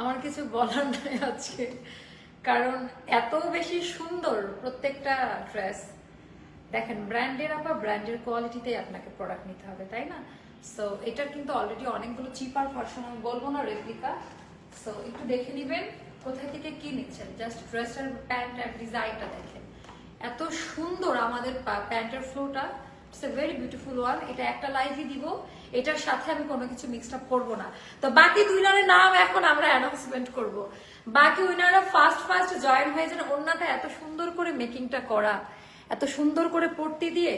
আমার কিছু বলার নাই আজকে। কারণ এত বেশি সুন্দর প্রত্যেকটা ড্রেস দেখেন ব্র্যান্ডের আবার ব্র্যান্ডের কোয়ালিটিতেই আপনাকে প্রোডাক্ট নিতে হবে, তাই না? সো এটার কিন্তু অলরেডি অনেকগুলো চিপার ভার্সন আমি বলব না রেপ্লিকা সো একটু দেখে নেবেন কোথায় থেকে কি নিচ্ছেন? জাস্ট ড্রেসের প্যান্ট আর ডিজাইনটা দেখেন। এত সুন্দর আমাদের প্যান্টের ফ্লোটা ভেরি বিউটিফুল ওয়ান এটা একটা দিব। এটার সাথে আমি কোনো কিছু মিক্সড আপ করব না। তো বাকি নাম এখন আমরা অ্যানাউন্সমেন্ট করব। বাকি উইনাররা ফার্স্ট ফার্স্ট জয়েন হয়ে যান অন্যটা এত সুন্দর করে মেকিংটা করা, এত সুন্দর করে পট্টি দিয়ে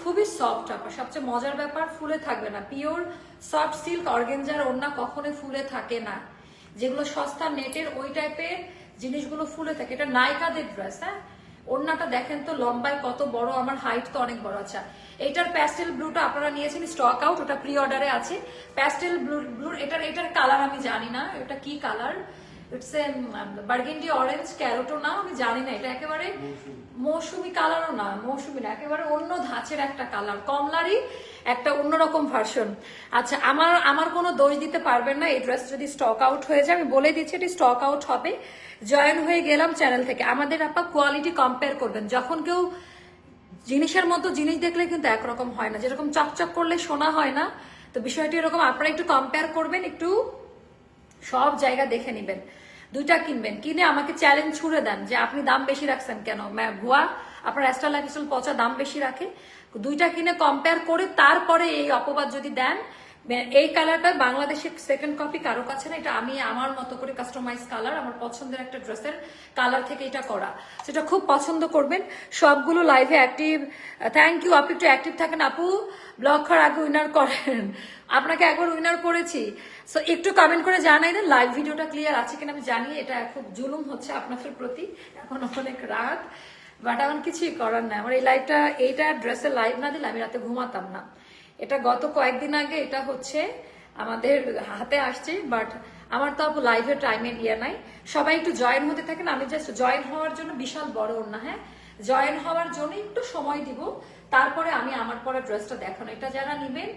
খুবই সফট আপনার সবচেয়ে মজার ব্যাপার, ফুলে থাকবে না। পিওর সফট সিল্ক অর্গেঞ্জার ওন্না কখনোই ফুলে থাকে না। যেগুলো সস্তা নেটের ওই টাইপের জিনিসগুলো ফুলে থাকে। এটা নায়িকাদের ড্রেস হ্যাঁ? ওড়নাটা দেখেন তো লম্বায় কত বড় আমার হাইট তো অনেক বড় আচ্ছা। এটার প্যাস্টেল ব্লুটা আপনারা নিয়েছেন স্টক আউট ওটা প্রি অর্ডারে আছে। প্যাস্টেল ব্লু ব্লুর এটার এটার কালার আমি জানি না এটা কি colour it's a burgundy orange ক্যারোটো না আমি জানি না এটা একেবারে মৌসুমি। কালারও না মৌসুমি না একেবারে অন্য ধাঁচের একটা কালার কমলারই একটা অন্যরকম ভার্সন আচ্ছা আমার আমার কোনো দোষ দিতে পারবেন না, এই ড্রেস যদি স্টক আউট হয়ে যায়, আমি বলে দিচ্ছি এটি স্টক আউট হবে। জয়েন হয়ে গেলাম চ্যানেল থেকে। আমাদের আপা কোয়ালিটি কম্পেয়ার করবেন। যখন কেউ জিনিসের মতো জিনিস দেখলে কিন্তু একরকম হয় না। যেরকম চকচক করলে শোনা হয় না, তো বিষয়টি এরকম, আপনারা একটু কম্পেয়ার করবেন, একটু সব জায়গা দেখে নেবেন। দুইটা কিনবেন। কিনে আমাকে চ্যালেঞ্জ ছুড়ে দেন যে আপনি দাম বেশি রাখছেন কেন? ভুয়া, আপনার অ্যাস্ট্রা লাইফস্টাইল পচা দাম বেশি রাখে। দুইটা কিনে কম্পেয়ার করে তারপরে এই অপবাদ যদি দেন এই কালারটা বাংলাদেশের সেকেন্ড কপি কারও কাছে না, এটা আমি আমার মতো করে কাস্টমাইজ কালার আমার পছন্দের একটা ড্রেসের কালার থেকে এটা করা। সেটা খুব পছন্দ করবেন। সবগুলো লাইভে অ্যাক্টিভ থ্যাংক ইউ আপনি একটু অ্যাক্টিভ থাকেন। আপু ব্লগ করার আগে উইনার করেন। আপনাকে একবার উইনার করেছি। সো একটু কমেন্ট করে জানাই দেন লাইভ ভিডিওটা ক্লিয়ার আছে কিনা আমি জানি, এটা খুব জুলুম হচ্ছে আপনাদের প্রতি। এখন অনেক রাত। বাট আমার কিছুই করার নাই। আমার এই লাইভটা এইটা ড্রেসের লাইভ না দিলে আমি রাতে ঘুমাতাম না। এটা গত কয়েকদিন আগে এটা হচ্ছে আমাদের হাতে আসছে বাট আমার তো লাইভের টাইমের ইয়ে নাই। সবাই একটু জয়েন হতে থাকেন, আমি জাস্ট জয়েন হওয়ার জন্য বিশাল বড় না হ্যাঁ? জয়েন হওয়ার জন্য একটু সময় দিব, তারপরে আমি আমার পরে ড্রেসটা দেখানো। এটা যারা নিবেন,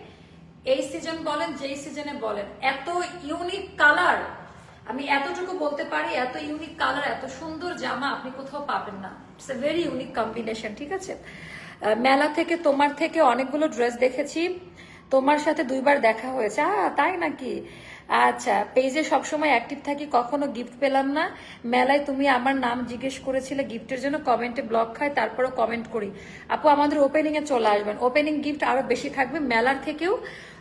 এই সিজন বলেন, যেই সিজনে বলেন, এত ইউনিক কালার আমি এতটুকু বলতে পারি, এত ইউনিক কালার এত সুন্দর জামা আপনি কোথাও পাবেন না। It's a very unique combination ঠিক আছে? মেলা থেকে তোমার থেকে অনেকগুলো ড্রেস দেখেছি। তোমার সাথে দুইবার দেখা হয়েছে। আহ তাই নাকি? আচ্ছা পেজে সবসময় অ্যাক্টিভ থাকি, কখনো গিফট পেলাম না। মেলায় তুমি আমার নাম জিজ্ঞেস করেছিলে গিফটের জন্য কমেন্টে ব্লক খায় তারপরও কমেন্ট করি। আপু, আমাদের ওপেনিং এ চলে আসবেন। ওপেনিং গিফট আরও বেশি থাকবে। মেলার থেকেও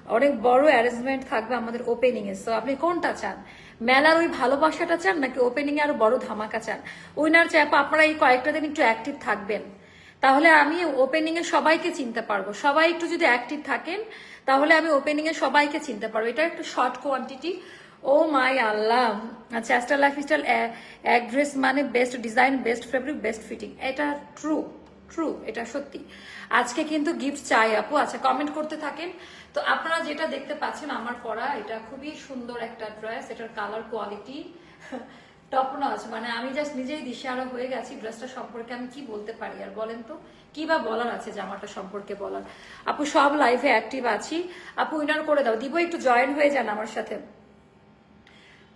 অনেক বড় অ্যারেঞ্জমেন্ট থাকবে আমাদের ওপেনিং এ। সো আপনি কোনটা চান? মেলার ওই ভালোবাসাটা চান, নাকি ওপেনিং এ আরও বড় ধামাকা চান? উইনার চাই, আপু, আপনারা এই কয়েকটা দিন একটু অ্যাক্টিভ থাকবেন। তাহলে আমি ওপেনিং এ সবাইকে চিনতে পারব। সবাই একটু যদি অ্যাক্টিভ থাকেন, তাহলে আমি ওপেনিং এ সবাইকে চিনতে পারব। এটা একটু short quantity O my Allah! আচ্ছা অ্যাস্টার লাইফ স্টাইল এক ড্রেস মানে best design best fabric best fitting এটা ট্রু ট্রু এটা সত্যি। আজকে কিন্তু গিফট চাই আপু। আচ্ছা কমেন্ট করতে থাকেন। তো আপনারা যেটা দেখতে পাচ্ছেন, আমার পরা, এটা খুবই সুন্দর একটা ড্রেস এটার কালার কোয়ালিটি টপ নচ মানে আমি জাস্ট নিজেই দিশেহারা হয়ে গেছি ড্রেসটা সম্পর্কে আমি কি বলতে পারি আর বলেন তো? কি বা বলার আছে জামাটা সম্পর্কে বলার? আপু সব লাইভে অ্যাক্টিভ আছি। আপু উইনার করে দাও। দিব একটু জয়েন হয়ে যান আমার সাথে।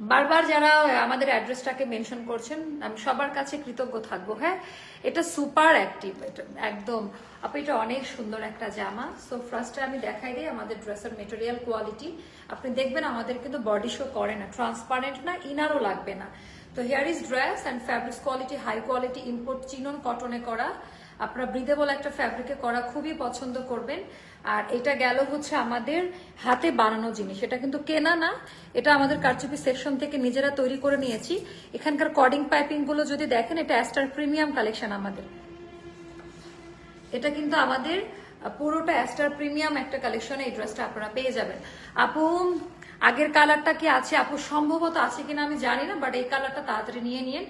বারবার যারা আমাদের অ্যাড্রেসটাকে মেনশন করছেন, আমি সবার কাছে কৃতজ্ঞ থাকব। হ্যাঁ এটা সুপার অ্যাক্টিভ এটা একদম। আপু, এটা অনেক সুন্দর একটা জামা। সো ফার্স্টে আমি দেখাই দিই আমাদের ড্রেসের মেটেরিয়াল কোয়ালিটি আপনি দেখবেন আমাদের কিন্তু বডি শো করে না। ট্রান্সপারেন্ট না ইনারও লাগবে না। তো here is dress and fabrics quality high quality import chinon কটনে করা। আপনারা ব্রিদেবল একটা ফ্যাব্রিকে করা খুবই পছন্দ করবেন। আর এটা গেল হচ্ছে আমাদের হাতে বানানো জিনিস। এটা কিন্তু কেনা না, এটা আমাদের কারচুপি সেকশন থেকে নিজেরা তৈরি করে নিয়েছি। এখানকার কর্ডিং পাইপিংগুলো যদি দেখেন, এটা অ্যাস্টার প্রিমিয়াম কালেকশন আমাদের। এটা কিন্তু আমাদের পুরোটা অ্যাস্টার প্রিমিয়াম একটা কালেকশন এই ড্রেসটা আপনারা পেয়ে যাবেন। আপু আগের কালারটা কি আছে আপু? সম্ভবত আছে কিনা আমি জানি না বাট এই কালারটা তাড়াতাড়ি নিয়ে নিন।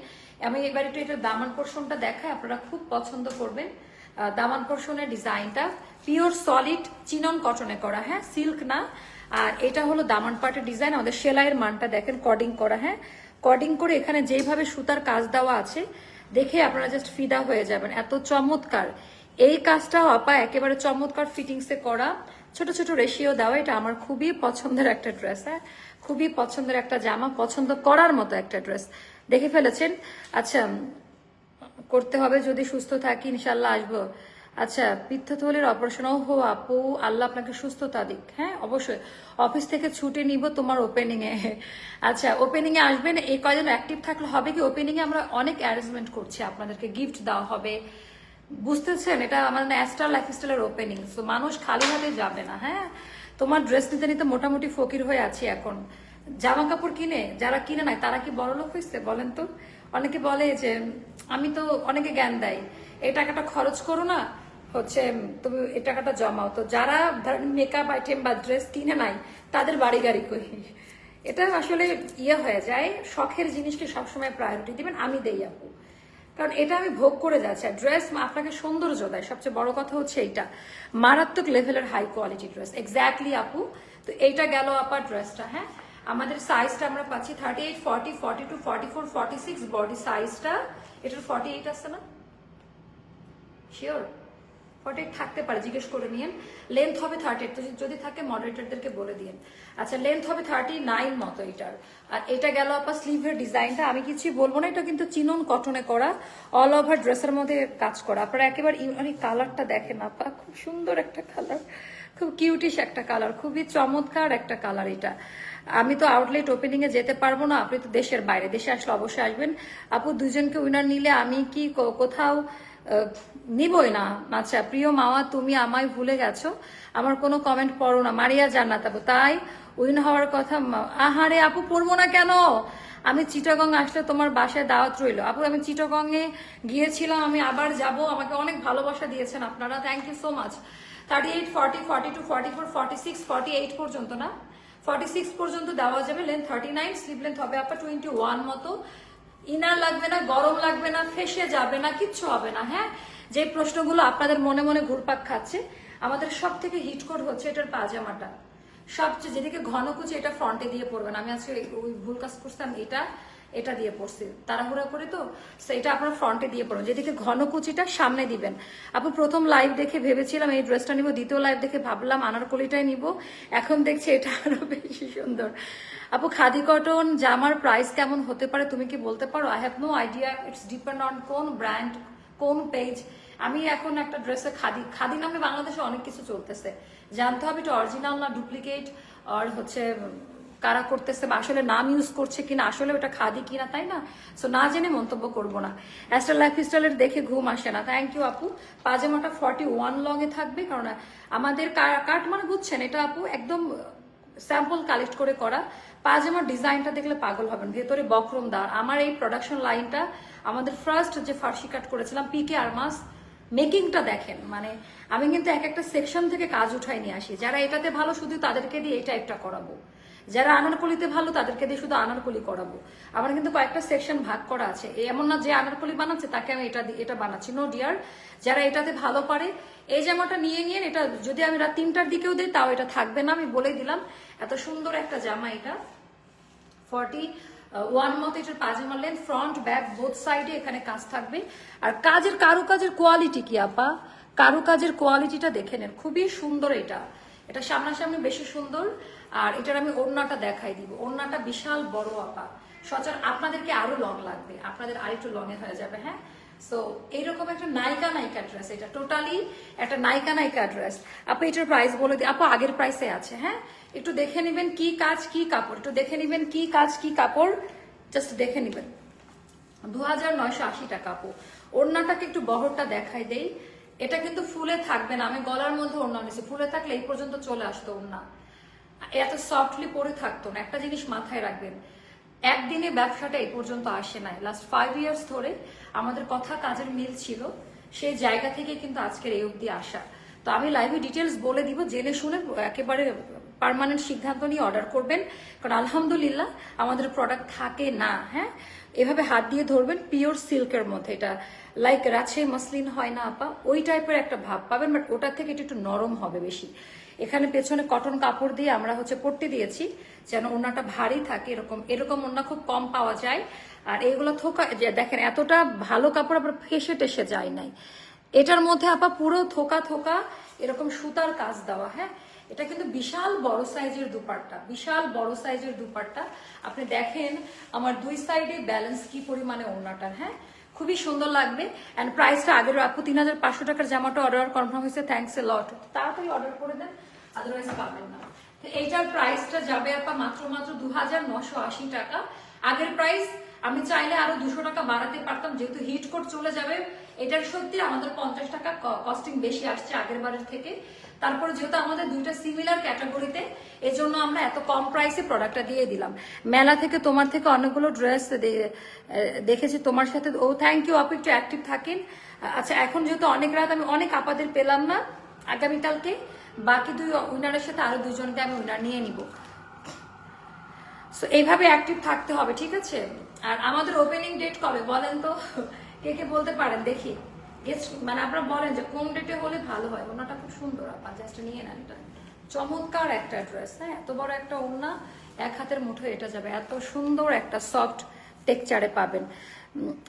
আমি এবার একটু এটা দামান পোর্শনটা দেখাই, আপনারা খুব পছন্দ করবেন। দামান পোর্শনের ডিজাইনটা পিওর সলিড চিনন কটনে করা হ্যাঁ? সিল্ক না। আর এটা হলো দামান পাটের ডিজাইন আমাদের সেলাইয়ের মানটা দেখেন কডিং করা হ্যাঁ? কডিং করে এখানে যেইভাবে সুতার কাজ দেওয়া আছে, দেখে আপনারা জাস্ট ফিদা হয়ে যাবেন। এত চমৎকার। এই কাজটাও আপা একেবারে চমৎকার ফিটিংসে করা। ছোট ছোট রেশিও দেওয়া এটা আমার খুবই পছন্দের একটা ড্রেস হ্যাঁ? খুবই পছন্দের একটা জামা, পছন্দ করার মতো একটা ড্রেস। দেখে ফেলেছেন? আচ্ছা করতে হবে যদি সুস্থ থাকি ইনশাল্লাহ আসব। আচ্ছা পিত্তথলির অপারেশন হো আপু, আল্লাহ আপনাকে সুস্থতা দিক হ্যাঁ? অবশ্যই। অফিস থেকে ছুটি নিব তোমার ওপেনিং এ। আচ্ছা ওপেনিং এ আসবেন, এই কয়জন অ্যাক্টিভ থাকলে হবে কি? ওপেনিং এ আমরা অনেক অ্যারেঞ্জমেন্ট করছি, আপনাদেরকে গিফট দেওয়া হবে। বুঝতেছেন? এটা আমার ন্যাস্টার লাইফস্টাইলের ওপেনিং তো মানুষ খালি হাতে যাবে না হ্যাঁ? তোমার ড্রেস নিতে নিতে মোটামুটি ফকির হয়ে আছি এখন। জামা কাপড় কিনে, যারা কিনে নাই, তারা কি বড় লোক হয়েছে বলেন তো? অনেকে বলে যে, আমি তো অনেকে জ্ঞান দেয়, এই টাকাটা খরচ করো না, হচ্ছে, তুমি এই টাকাটা জমাও। তো যারা মেকআপ আইটেম বা ড্রেস কিনে নাই, তাদের বাড়ি গাড়ি করি এটা আসলে ইয়ে হয়ে যায়, শখের জিনিসকে সবসময় প্রায়োরিটি দিবেন, আমি দেই আপু। কারণ এটা আমি ভোগ করে যাচ্ছি। আর ড্রেস আপনাকে সৌন্দর্য দেয়। সবচেয়ে বড় কথা হচ্ছে এইটা। মারাত্মক লেভেলের হাই কোয়ালিটি ড্রেস এক্স্যাক্টলি আপু। তো এইটা গেল আপার ড্রেসটা হ্যাঁ? আমাদের সাইজটা আমরা পাচ্ছি thirty eight forty forty two forty four forty six body সাইজটা এটার ফর্টি এইট আসছে না? শিওর ফর্টি থাকতে পারে, জিজ্ঞেস করে নিন লেন্থ হবে থার্টি এইট যদি থাকে মডারেটরদেরকে বলে দিন আচ্ছা লেন্থ হবে থার্টি নাইন মতো এটার। আর এটা গেল আপনার স্লিভের ডিজাইনটা আমি কিছুই বলব না, এটা কিন্তু চিনন কটনে করা। অল ওভার ড্রেসের মধ্যে কাজ করা। আপনারা একেবারে ইউনিক কালারটা দেখেন, আপা। খুব সুন্দর একটা কালার খুব কিউটিশ একটা কালার খুবই চমৎকার একটা কালার এটা। আমি তো আউটলেট ওপেনিং এ যেতে পারব না। আপনি তো দেশের বাইরে। দেশে আসলে অবশ্যই আসবেন। আপু দুজনকে উইনার নিলে আমি কি কোথাও নিবই না। আচ্ছা প্রিয় মাওয়া তুমি আমায় ভুলে গেছো। আমার কোনো কমেন্ট পড়ো না। মারিয়া জান্নাত আপু তাই উইন হওয়ার কথা আহারে, আপু, পড়ব না কেন? আমি চিটাগং আসলে তোমার বাসায় দাওয়াত রইল। আপু, আমি চিটাগংয়ে গিয়েছিলাম, আমি আবার যাব। আমাকে অনেক ভালোবাসা দিয়েছেন আপনারা। Thank you so much thirty eight forty forty two forty four forty six forty eight পর্যন্ত না? ফর্টি সিক্স পর্যন্ত দেওয়া যাবে। Length thirty nine sleeve length হবে আপনার টোয়েন্টি ওয়ান মতো। ইনার লাগবে না, গরম লাগবে না, ফেসে যাবে না, কিচ্ছু হবে না হ্যাঁ? যে প্রশ্নগুলো আপনাদের মনে মনে ঘুরপাক খাচ্ছে, আমাদের সব থেকে হিট কোড হচ্ছে এটার পাজামাটা। সবচেয়ে যেদিকে ঘন কুচি, এটা ফ্রন্টে দিয়ে পড়বেন। আমি আজকে ওই ভুল কাজ করছিলাম, এটা এটা দিয়ে পড়ছি। তাড়াহুড়া করে তো এটা আপনার ফ্রন্টে দিয়ে পড়বেন যেদিকে ঘন কুচিটা, সামনে দিবেন। আপু, প্রথম লাইভ দেখে ভেবেছিলাম এই ড্রেসটা নিব, দ্বিতীয় লাইভ দেখে ভাবলাম আনারকলিটাই নিব। এখন দেখছি এটা আরও বেশি সুন্দর। আপু, খাদি কটন, জামার প্রাইস কেমন হতে পারে তুমি কি বলতে পারো? I have no idea it's depend on কোন ব্র্যান্ড কোন পেজ আমি এখন একটা ড্রেসে খাদি খাদি নামে বাংলাদেশে অনেক কিছু চলতেছে। জানতে হবে এটা অরিজিনাল না ডুপ্লিকেট আর হচ্ছে কারা করতেছে, বা আসলে নাম ইউজ করছে কিনা, আসলে ওটা খাদি কিনা, তাই না? সো না জেনে মন্তব্য করব না। অ্যাস্টার লাইফ স্টাইলের দেখে ঘুম আসে না। থ্যাংক ইউ আপু। পাজামাটা ফর্টি ওয়ান লং এ থাকবে, কারণ আমাদের কাট মানে বুঝছেন এটা আপু একদম স্যাম্পল কালেক্ট করে করা। পাজামার ডিজাইনটা দেখলে পাগল হবেন। ভেতরে বক্রম দার আমার এই প্রোডাকশন লাইনটা আমাদের ফার্স্ট যে ফার্সি কাট করেছিলাম পিকে আরমাস মেকিংটা দেখেন। মানে আমি কিন্তু এক একটা সেকশন থেকে কাজ উঠাই নিয়ে আসি। যারা এটাতে ভালো, শুধু তাদেরকে দিয়ে এটা একটা করাবো। যারা আনারকলিতে ভালো, তাদেরকে দিয়ে শুধু আনারকলি করাবো। আমার কিন্তু কয়েকটা সেকশন ভাগ করা আছে। এমন না যে আনারকলি বানাচ্ছে, তাকে আমি এটা এটা বানাচ্ছি। নো ডিয়ার যারা এটাতে ভালো পারে, এই জামাটা নিয়ে নিয়ে এটা যদি আমি রাত তিনটার দিকেও দিই, তাও এটা থাকবে না। আমি বলেই দিলাম, এত সুন্দর একটা জামা এটা। ফর্টি ওয়ান মতো এটার পাজামা লেন ফ্রন্ট ব্যাক বোথ সাইডে এখানে কাজ থাকবে। আর কাজের কারুকাজের কোয়ালিটি কি, আপা? কারুকাজের কোয়ালিটিটা দেখে নেন, খুবই সুন্দর এটা। এটা সামনাসামনি বেশি সুন্দর, আর এটার আমি ওড়নাটা দেখাই দিব। ওড়নাটা বিশাল বড়, আপা। সচর আপনাদেরকে আরও লং লাগবে। আপনাদের আরেকটু লং এ হয়ে যাবে হ্যাঁ? সো এইরকম একটা নায়িকা নায়িকা ড্রেস এটা টোটালি একটা নায়িকা নায়িকা ড্রেস আপু এটার প্রাইস বলে দিই আপু, আগের প্রাইসে আছে হ্যাঁ? একটু দেখে নেবেন কি কাজ, কি কাপড়। একটু দেখে নেবেন কি কাজ, কি কাপড়। জাস্ট দেখে নেবেন। দু হাজার নয়শো আশি টাকা, আপু। ওড়নাটাকে একটু বহরটা দেখাই দেই। এটা কিন্তু ফুলে থাকবে না। আমি গলার মধ্যে ওড়না নিছি ফুলে থাকলে এই পর্যন্ত চলে আসতো ওড়না। এত সফটলি পরে থাকতো না। একটা জিনিস মাথায় রাখবেন। একদিনে ব্যবসাটা এ পর্যন্ত আসে নাই। লাস্ট ফাইভ ইয়ার্স ধরে আমাদের কথা কাজের মিল ছিল, সেই জায়গা থেকে কিন্তু আজকের এই অবধি আসা। তো আমি লাইভে ডিটেলস বলে দিব, জেনে শুনে একেবারে পারমানেন্ট সিদ্ধান্ত নিয়ে অর্ডার করবেন। কারণ আলহামদুলিল্লাহ আমাদের প্রোডাক্ট থাকে না হ্যাঁ? এভাবে হাত দিয়ে ধরবেন পিওর সিল্কের মধ্যে। এটা লাইক রাছে মসলিন হয় না আপা, ওই টাইপের একটা ভাব পাবেন বাট ওটার থেকে এটা একটু নরম হবে বেশি। এখানে পেছনে কটন কাপড় দিয়ে আমরা হচ্ছে পট্টি দিয়েছি, যেন ওনাটা ভারী থাকে, এরকম এরকম ওনা খুব কম পাওয়া যায়। আর এগুলো থোকা দেখেন, এতটা ভালো কাপড় আবার ফেসে টেসে যায় নাই। এটার মধ্যে আপা পুরো থোকা থোকা এরকম সুতার কাজ দেওয়া হ্যাঁ? এটা কিন্তু বিশাল বড় সাইজের দুপাট্টা, বিশাল বড় সাইজের দুপাট্টা। আপনি দেখেন, আমার দুই সাইডে ব্যালেন্স কি পরিমাণে ওড়নাটার হ্যাঁ? খুবই সুন্দর লাগবে। অ্যান্ড প্রাইসটা আগের আপু তিন হাজার পাঁচশো টাকার জামাটা অর্ডার কনফার্ম হয়েছে। থ্যাংকস এ লট তাড়াতাড়ি অর্ডার করে দেন আদারওয়াইজ পাবেন না। তো এইটার প্রাইসটা যাবে আপা মাত্র মাত্র দু হাজার নশো আশি টাকা। আগের প্রাইস আমি চাইলে আরও দুশো টাকা বাড়াতে পারতাম, যেহেতু হিট কোড চলে যাবে। এটার সত্যি আমাদের পঞ্চাশ টাকা কস্টিং বেশি আসছে আগের বারের থেকে। তারপরে যেহেতু আমাদের দুইটা সিমিলার ক্যাটাগরিতে এজন্য আমরা এত কম প্রাইসে প্রোডাক্টটা দিয়ে দিলাম। মেলা থেকে তোমার থেকে অনেকগুলো ড্রেস দেখেছি তোমার সাথে। ও থ্যাংক ইউ আপু, একটু অ্যাক্টিভ থাকেন। আচ্ছা এখন যেহেতু অনেক রাত, আমি অনেক আপাদের পেলাম না আগামীকালকে। বাকি দুই উইনারের সাথে আরও দুজনকে আমি উইনার নিয়ে নিব। সো এইভাবে অ্যাক্টিভ থাকতে হবে, ঠিক আছে? আর আমাদের ওপেনিং ডেট কবে বলেন তো? কে কে বলতে পারেন? দেখি। Guess- মানে আপনারা বলেন যে কোন ডেটে হলে ভালো হয়। ওনাটা খুব সুন্দর, আপা জাস্ট নিয়ে নেন চমৎকার একটা ড্রেস হ্যাঁ? এত বড় একটা ওড়না, এক হাতের মুঠো এটা যাবে। এত সুন্দর একটা সফট টেকচারে পাবেন।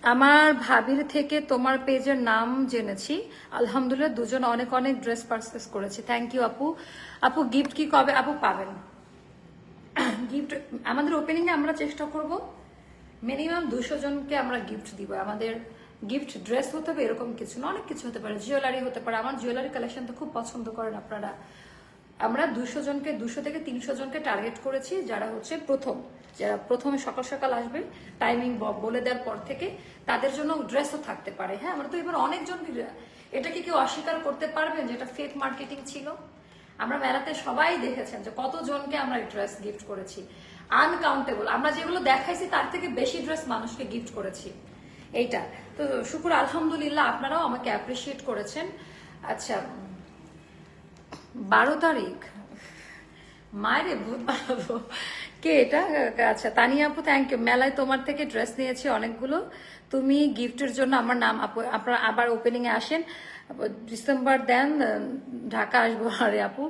আমার ভাবির থেকে তোমার পেজের নাম জেনেছি। আলহামদুলিল্লাহ, দুজন অনেক অনেক ড্রেস পারচেস করেছি। থ্যাংক ইউ আপু। আপু গিফট কি কবে আপু পাবেন? গিফট আমাদের ওপেনিং এ আমরা চেষ্টা করব। মিনিমাম দুশো জনকে আমরা গিফট দিব। আমাদের গিফট ড্রেস হতে হবে এরকম কিছু না, অনেক কিছু হতে পারে। জুয়েলারি হতে পারে। আমার জুয়েলারি কালেকশন তো খুব পছন্দ করেন আপনারা। আমরা দুশো জনকে দুশো থেকে তিনশো জনকে টার্গেট করেছি, যারা হচ্ছে প্রথম। যারা প্রথমে সকাল সকাল আসবে টাইমিং বলে দেওয়ার পর থেকে তাদের জন্য ড্রেসও থাকতে পারে। হ্যাঁ আমরা তো এবার অনেকজন এটা কি কেউ অস্বীকার করতে পারবেন যে এটা ফেক মার্কেটিং ছিল? আমরা মেলাতে সবাই দেখেছেন যে কতজনকে আমরা ড্রেস গিফট করেছি। আনকাউন্টেবল আমরা যেগুলো দেখাইছি, তার থেকে বেশি ড্রেস মানুষকে গিফট করেছি। এইটা। তো শুকুর আলহামদুলিল্লাহ, আপনারাও আমাকে অ্যাপ্রিসিয়েট করেছেন। আচ্ছা বারো তারিখ। মায়েরে ভূত বানাবো। কে এটা? আচ্ছা তানিয়া আপু থ্যাংক ইউ মেলায় তোমার থেকে ড্রেস নিয়েছি অনেকগুলো। তুমি গিফটের জন্য আমার নাম আপু, আপনারা আবার ওপেনিং এ আসেন। ডিসেম্বর দেন ঢাকা আসব আরে আপু।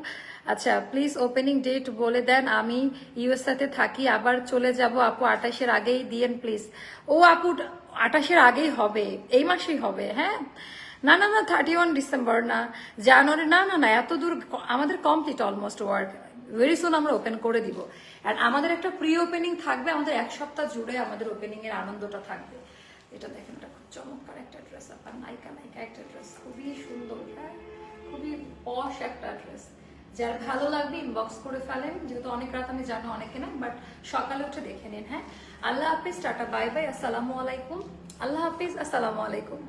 আচ্ছা প্লিজ ওপেনিং ডেট বলে দেন। আমি ইউএসএতে থাকি, আবার চলে যাব আপু আঠাশের আগেই। দিয়েন প্লিজ ও আপু, আঠাশের আগেই হবে, এই মাসেই হবে হ্যাঁ? না না না থার্টি ওয়ান ডিসেম্বর না জানুয়ারি না না না, এত দূর, আমাদের complete almost work very soon আমরা ওপেন করে দিব। আর আমাদের একটা প্রি ওপেনিং থাকবে, আমাদের এক সপ্তাহ জুড়ে আমাদের ওপেনিং এর আনন্দটা থাকবে। এটা দেখেন, এটা খুব চমৎকার একটা ড্রেস আপনার নায়িকা নায়িকা একটা ড্রেস খুবই সুন্দর হ্যাঁ? খুবই পশ একটা ড্রেস যার ভালো লাগবে ইনবক্স করে ফেলেন। যেহেতু অনেক রাত আমি জানো অনেকে না বাট সকালে উঠে দেখে নিন হ্যাঁ? আল্লাহ হাফিজ, টাটা বাই বাই আসসালামু আলাইকুম। আল্লাহ হাফিজ, আসসালামু আলাইকুম।